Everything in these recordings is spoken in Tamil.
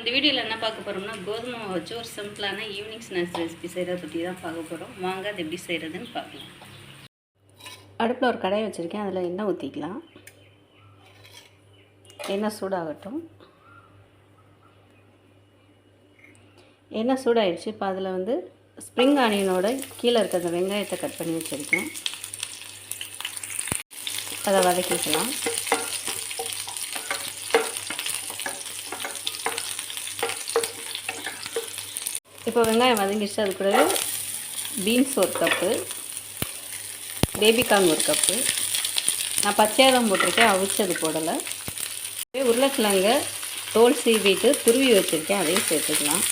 இந்த வீடியோவில் என்ன பார்க்க போகிறோம்னா கோதுமை வச்சு ஒரு சிம்பிளான ஈவினிங் ஸ்நாக்ஸ் ரெசிபி செய்கிறத பற்றி தான் பார்க்க போகிறோம் வாங்க அது எப்படி செய்கிறதுன்னு பார்க்கலாம். அடுப்பில் ஒரு கடாய் வச்சுருக்கேன். அதில் எண்ணெய் ஊற்றிக்கலாம் எண்ணெய் சூடாகட்டும். எண்ணெய் சூடாகிடுச்சு இப்போ அதில் வந்து ஸ்ப்ரிங் ஆனியனோட கீழே இருக்க அந்த வெங்காயத்தை கட் பண்ணி வச்சுருக்கேன். அதை வதக்கிக்கலாம். இப்போ வெங்காயம் வதங்கிடுச்சு. அது கூடவே பீன்ஸ் ஒரு கப்பு பேபிகார்ன் ஒரு கப்பு. நான் பச்சையாக தான் போட்டிருக்கேன் அவிச்சது போடலை. உருளைக்கிழங்க தோல் சீவிட்டு துருவி வச்சுருக்கேன் அதையும் சேர்த்துக்கலாம்.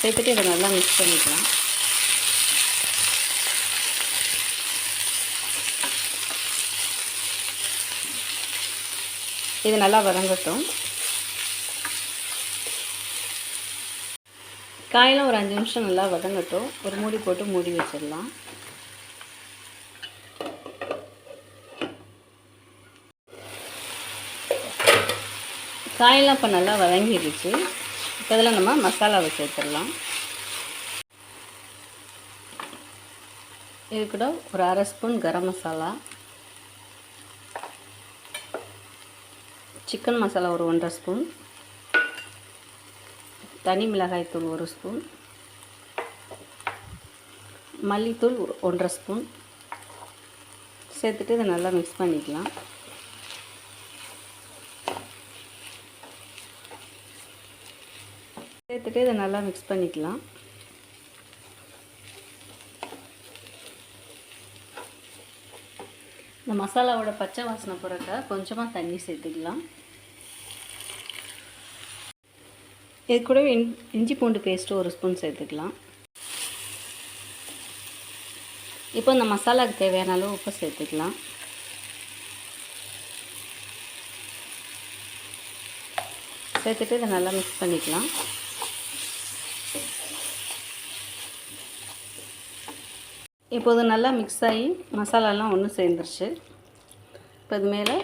சேர்த்துட்டு இதை நல்லா மிக்ஸ் பண்ணிக்கலாம். இது நல்லா வதங்கட்டும். காயெல்லாம் ஒரு அஞ்சு நிமிஷம் நல்லா வதங்கட்டும். ஒரு மூடி போட்டு மூடி வச்சிடலாம். காயெல்லாம் இப்போ நல்லா வதங்கிடுச்சு. இப்போ இதில் நம்ம மசாலாவை சேர்த்துடலாம். இது கூட ஒரு அரை ஸ்பூன் கரம் மசாலா. சிக்கன் மசாலா ஒரு ஒன்றரை ஸ்பூன். தனி மிளகாய்த்தூள் ஒரு ஸ்பூன். மல்லித்தூள் ஒன்றரை ஸ்பூன். சேர்த்துட்டு இதை நல்லா மிக்ஸ் பண்ணிக்கலாம். சேர்த்துட்டு இதை நல்லா மிக்ஸ் பண்ணிக்கலாம். இந்த மசாலாவோட பச்சை வாசனை போகிறக்க கொஞ்சமாக தண்ணி சேர்த்துக்கலாம். இது கூடவே இன் இஞ்சி பூண்டு பேஸ்ட்டு ஒரு ஸ்பூன் சேர்த்துக்கலாம். இப்போ இந்த மசாலாவுக்கு தேவையான அளவு உப்பு சேர்த்துக்கலாம். சேர்த்துட்டு இதை நல்லா மிக்ஸ் பண்ணிக்கலாம். இப்போது நல்லா மிக்ஸ் ஆகி மசாலாலாம் ஒன்று சேர்ந்துருச்சு. இப்போ இது மேலே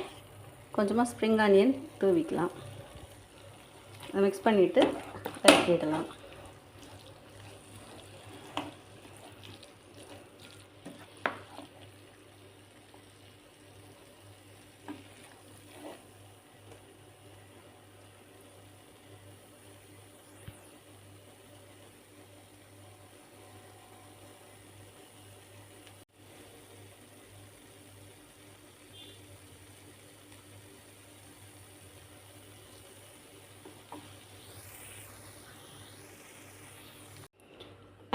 கொஞ்சமாக ஸ்ப்ரிங் ஆனியன் தூவிக்கலாம். மிக்ஸ் பண்ணிவிட்டு இறக்கிடலாம்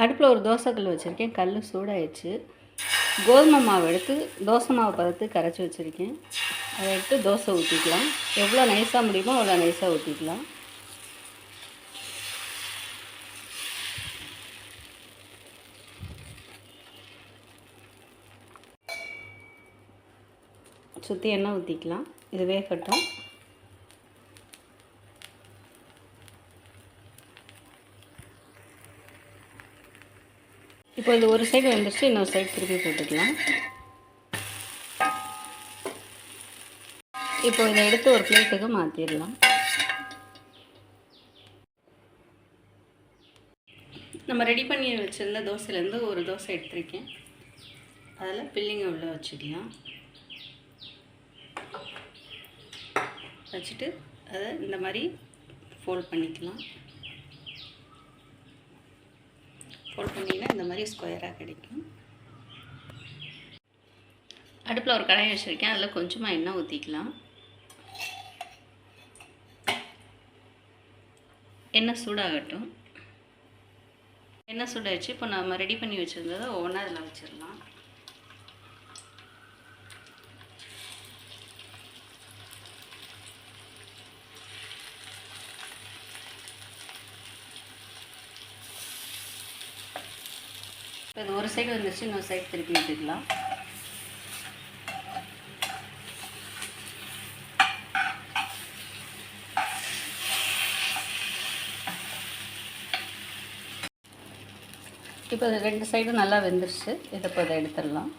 அடுப்பில் ஒரு தோசைக்கல் வச்சுருக்கேன். கல் சூடாயிடுச்சு. கோதுமை மாவு எடுத்து தோசை மாவு பதத்து கரைச்சி வச்சுருக்கேன். அதை எடுத்து தோசை ஊற்றிக்கலாம் எவ்வளோ நைஸாக முடியுமோ அவ்வளோ நைஸாக ஊற்றிக்கலாம் சுற்றி எண்ணெய் ஊற்றிக்கலாம் இது வேகட்டும். இப்போ இது ஒரு சைடு வந்துடுச்சு இன்னொரு சைடு திருப்பி போட்டுக்கலாம். இப்போ இதை எடுத்து ஒரு பிளேட்டுக்கு மாற்றிடலாம் நம்ம ரெடி பண்ணி வச்சுருந்த தோசையிலேருந்து ஒரு தோசை எடுத்திருக்கேன். அதில் பில்லிங்கை உள்ளே வச்சுக்கலாம் வச்சுட்டு அதை இந்த மாதிரி ஃபோல்ட் பண்ணிக்கலாம். ஃபோல்ட் பண்ணிங்கன்னா இந்த மாதிரி ஸ்கொயராக கிடைக்கும். அடுப்பில் ஒரு கடாய் வச்சுருக்கேன். அதில் கொஞ்சமாக எண்ணெய் ஊற்றிக்கலாம் எண்ணெய் சூடாகட்டும். எண்ணெய் சூடாகிடுச்சு இப்போ நம்ம ரெடி பண்ணி வச்சுருந்ததை ஒவ்வொன்றா அதில் வச்சிடலாம். இப்போ இது ஒரு சைடு வந்துருச்சு இன்னொரு சைடு திருப்பி விட்டுக்கலாம். இப்போ ரெண்டு சைடும் நல்லா வெந்துருச்சு. இதை இப்போ இதை எடுத்துடலாம்.